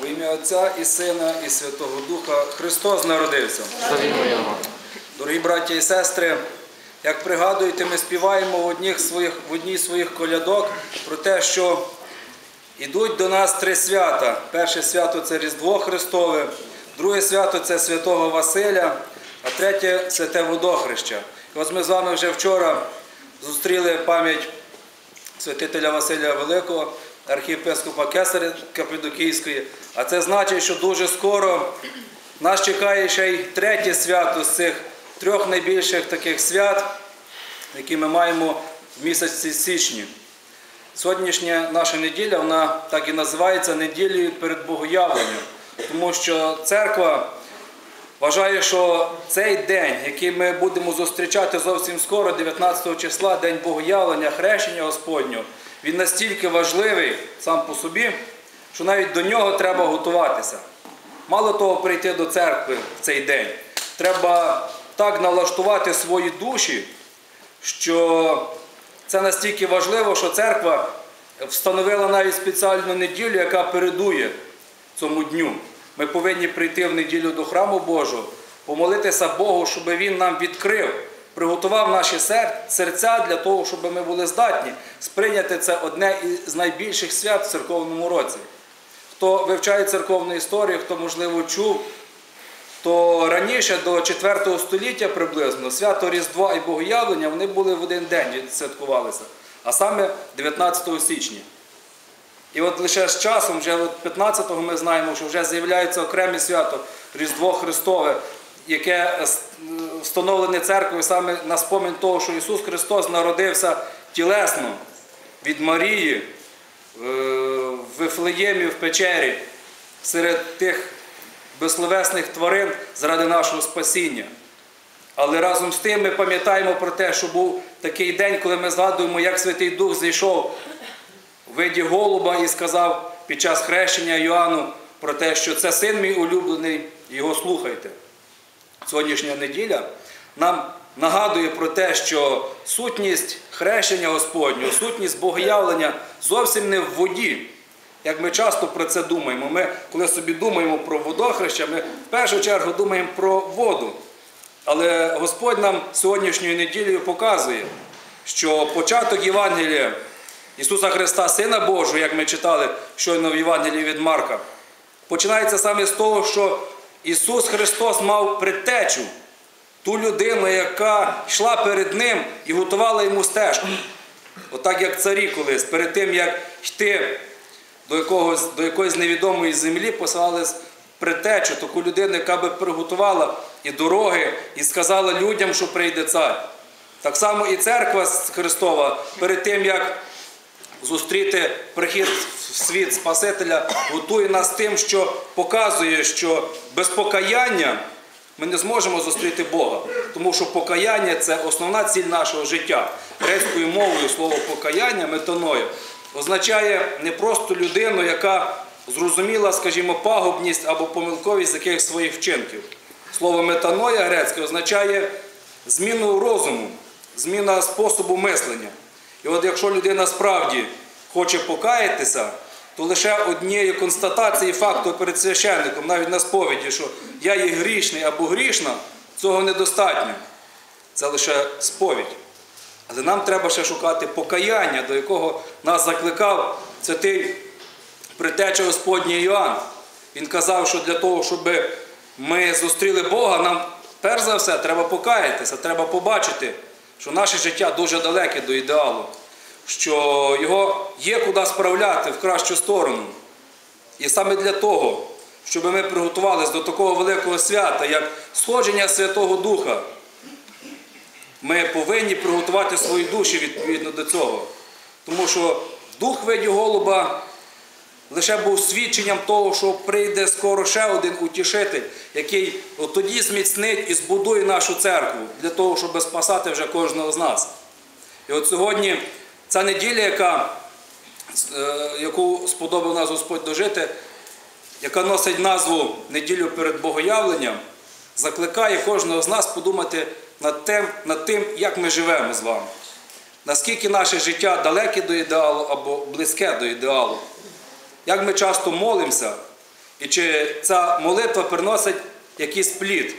Во ім'я Отця і Сина, і Святого Духа Христос народився. Дорогі браті і сестри, як пригадуєте, ми співаємо в, своїх, в одній з своїх колядок про те, що йдуть до нас три свята. Перше свято це Різдво Христове, друге свято це Святого Василя, а третє святе водохреща. І ось ми з вами вже вчора зустріли пам'ять святителя Василія Великого, архієпископа Кесаря Капідокійської. А це значить, що дуже скоро нас чекає ще й третє свято з цих трьох найбільших таких свят, які ми маємо в місяці січні. Сьогоднішня наша неділя, вона так і називається неділею перед Богоявленням, тому що церква вважає, що цей день, який ми будемо зустрічати зовсім скоро, 19 числа, день Богоявлення, хрещення Господнього, він настільки важливий сам по собі, що навіть до нього треба готуватися. Мало того, прийти до церкви в цей день, треба так налаштувати свої душі, що це настільки важливо, що церква встановила навіть спеціальну неділю, яка передує цьому дню. Ми повинні прийти в неділю до храму Божого, помолитися Богу, щоб Він нам відкрив, приготував наші серця для того, щоб ми були здатні сприйняти це одне із найбільших свят в церковному році. Хто вивчає церковну історію, хто, можливо, чув, то раніше, до 4 століття приблизно, свято Різдва і Богоявлення вони були в один день святкувалися, а саме 19 січня. І от лише з часом, вже от 15-го ми знаємо, що вже з'являється окреме свято Різдво Христове, яке встановлене церквою саме на спомин того, що Ісус Христос народився тілесно від Марії е, в Вифлеємі в печері серед тих безсловесних тварин заради нашого спасіння. Але разом з тим ми пам'ятаємо про те, що був такий день, коли ми згадуємо, як Святий Дух зайшов у виді голуба і сказав під час хрещення Йоанну про те, що це син мій улюблений, його слухайте. Сьогоднішня неділя нам нагадує про те, що сутність хрещення Господнього, сутність богоявлення зовсім не в воді. Як ми часто про це думаємо. Ми, коли собі думаємо про водохреща, ми в першу чергу думаємо про воду. Але Господь нам сьогоднішньою неділею показує, що початок Євангелія Ісуса Христа, Сина Божого, як ми читали щойно в Євангелії від Марка, починається саме з того, що Ісус Христос мав предтечу, ту людину, яка йшла перед Ним і готувала йому стежку. Отак, як царі колись, перед тим, як йти до, якогось, до якоїсь невідомої землі, посилали предтечу, таку людину, яка би приготувала і дороги, і сказала людям, що прийде цар. Так само і церква Христова перед тим, як зустріти прихід в світ Спасителя, готує нас тим, що показує, що без покаяння ми не зможемо зустріти Бога. Тому що покаяння це основна ціль нашого життя. Грецькою мовою слово покаяння метаноя означає не просто людину, яка зрозуміла, скажімо, пагубність або помилковість якихось своїх вчинків. Слово метаноя грецьке означає зміну розуму, зміна способу мислення. І от якщо людина справді хоче покаятися, то лише однією констатації факту перед священником, навіть на сповіді, що я є грішний або грішна, цього недостатньо. Це лише сповідь. Але нам треба ще шукати покаяння, до якого нас закликав святий притеча Господній Іоанн. Він казав, що для того, щоб ми зустріли Бога, нам перш за все треба покаятися, треба побачити, що наше життя дуже далеке до ідеалу, що його є куди справляти в кращу сторону. І саме для того, щоб ми приготувалися до такого великого свята, як сходження Святого Духа, ми повинні приготувати свої душі відповідно до цього. Тому що дух виді голуба лише був свідченням того, що прийде скоро ще один утішитель, який тоді зміцнить і збудує нашу церкву для того, щоб спасати вже кожного з нас. І от сьогодні ця неділя, яка, е, яку сподобав нас Господь дожити, яка носить назву неділю перед Богоявленням, закликає кожного з нас подумати над тим, над тим, як ми живемо з вами. Наскільки наше життя далеке до ідеалу або близьке до ідеалу. Як ми часто молимося, і чи ця молитва приносить якийсь плід.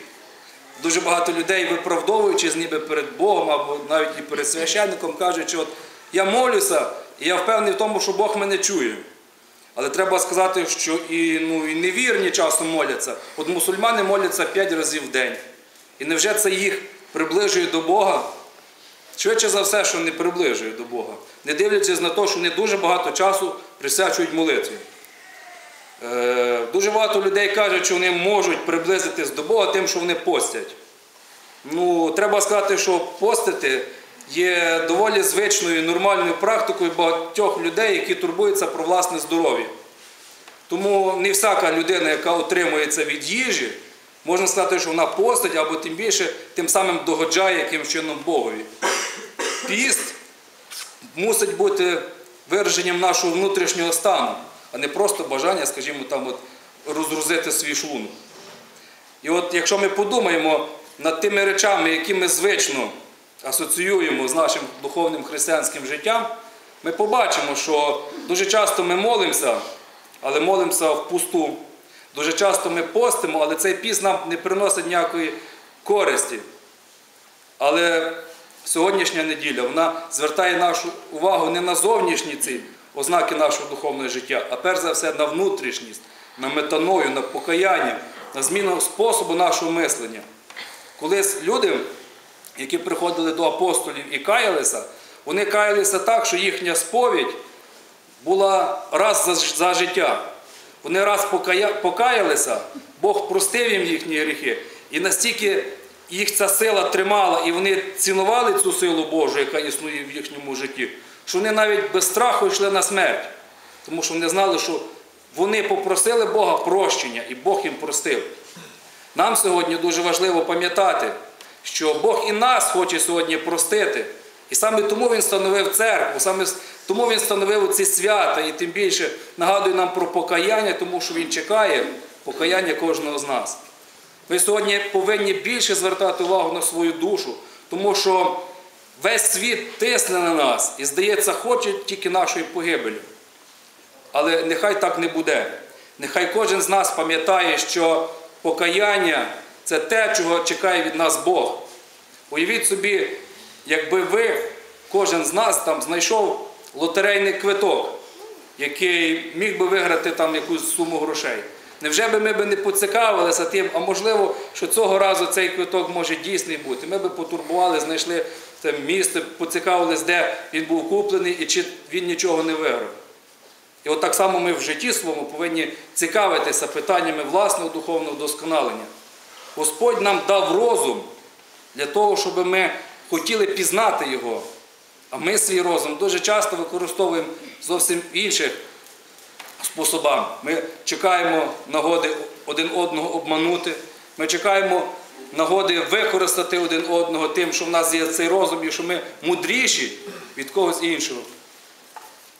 Дуже багато людей, виправдовуючись ніби перед Богом або навіть і перед священником, кажуть, що от я молюся, і я впевнений в тому, що Бог мене чує. Але треба сказати, що і, ну, і невірні часом моляться. От мусульмани моляться 5 разів в день. І невже це їх приближує до Бога? Швидше за все, що не приближує до Бога. Не дивлячись на те, що вони дуже багато часу присвячують молитві. Е, дуже багато людей кажуть, що вони можуть приблизитись до Бога тим, що вони постять. Ну, треба сказати, що постити є доволі звичною нормальною практикою багатьох людей, які турбуються про власне здоров'я. Тому не всяка людина, яка отримується від їжі, можна сказати, що вона постить або тим більше тим самим догоджає яким чином Богові. Піст мусить бути вираженням нашого внутрішнього стану, а не просто бажання, скажімо, там от розгрузити свій шлунок. І от якщо ми подумаємо над тими речами, які ми звично асоціюємо з нашим духовним християнським життям, ми побачимо, що дуже часто ми молимося, але молимося впусту. Дуже часто ми постимо, але цей піст нам не приносить ніякої користі. Але сьогоднішня неділя вона звертає нашу увагу не на зовнішні ці ознаки нашого духовного життя, а перш за все на внутрішність, на метаною, на покаяння, на зміну способу нашого мислення. Колись люди, які приходили до апостолів і каялися, вони каялися так, що їхня сповідь була раз за, життя. Вони раз покая, покаялися, Бог простив їм їхні гріхи. І настільки їх ця сила тримала, і вони цінували цю силу Божу, яка існує в їхньому житті, що вони навіть без страху йшли на смерть. Тому що вони знали, що вони попросили Бога прощення, і Бог їм простив. Нам сьогодні дуже важливо пам'ятати, що Бог і нас хоче сьогодні простити. І саме тому Він встановив церкву, саме тому Він встановив ці свята і тим більше нагадує нам про покаяння, тому що Він чекає покаяння кожного з нас. Ми сьогодні повинні більше звертати увагу на свою душу, тому що весь світ тисне на нас і, здається, хоче тільки нашої погибелі. Але нехай так не буде. Нехай кожен з нас пам'ятає, що покаяння це те, чого чекає від нас Бог. Уявіть собі, якби ви, кожен з нас там знайшов лотерейний квиток, який міг би виграти там якусь суму грошей. Невже би ми б не поцікавилися тим, а можливо, що цього разу цей квиток може дійсний бути. Ми б потурбували, знайшли це місце, поцікавились, де він був куплений і чи він нічого не виграв. І от так само ми в житті своєму повинні цікавитися питаннями власного духовного вдосконалення. Господь нам дав розум для того, щоб ми хотіли пізнати Його. А ми свій розум дуже часто використовуємо зовсім інших способами. Ми чекаємо нагоди один одного обманути. Ми чекаємо нагоди використати один одного тим, що в нас є цей розум і що ми мудріші від когось іншого.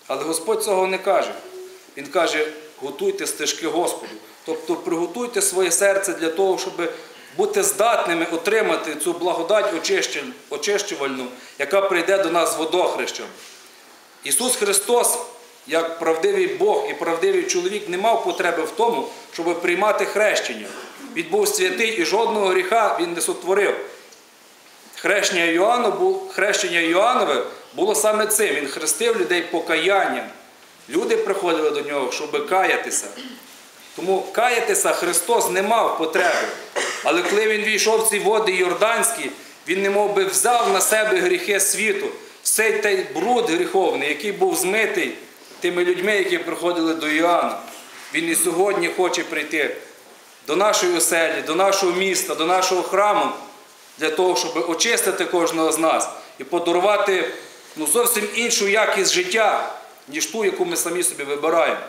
Але Господь цього не каже. Він каже, готуйте стежки Господу. Тобто приготуйте своє серце для того, щоб бути здатними отримати цю благодать очищувальну, яка прийде до нас з водохрещем. Ісус Христос, як правдивий Бог і правдивий чоловік, не мав потреби в тому, щоб приймати хрещення. Він був святий і жодного гріха він не сотворив. Хрещення Йоанна хрещення Йоаннове було саме цим. Він хрестив людей покаянням. Люди приходили до нього, щоб каятися. Тому каятися Христос не мав потреби. Але коли він війшов в ці води Йорданські, він не мов би взяв на себе гріхи світу, всей той бруд гріховний, який був змитий тими людьми, які приходили до Іоанна. Він і сьогодні хоче прийти до нашої оселі, до нашого міста, до нашого храму, для того, щоб очистити кожного з нас і подарувати ну, зовсім іншу якість життя, ніж ту, яку ми самі собі вибираємо.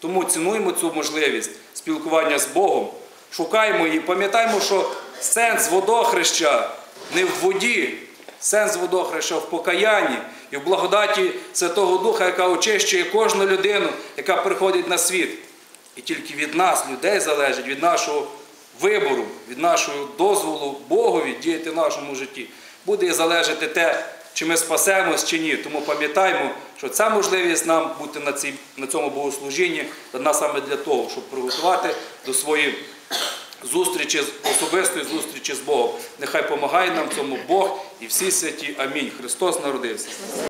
Тому цінуємо цю можливість спілкування з Богом, шукаємо її, пам'ятаємо, що сенс водохреща не в воді, сенс водохреща в покаянні і в благодаті Святого Духа, яка очищує кожну людину, яка приходить на світ. І тільки від нас, людей, залежить, від нашого вибору, від нашого дозволу Богові діяти в нашому житті, буде і залежати те, чи ми спасемось, чи ні. Тому пам'ятаємо, що ця можливість нам бути на, цій, на цьому богослужінні дана саме для того, щоб приготувати до своєї зустрічі, особистої зустрічі з Богом. Нехай помагає нам цьому Бог і всі святі. Амінь. Христос народився.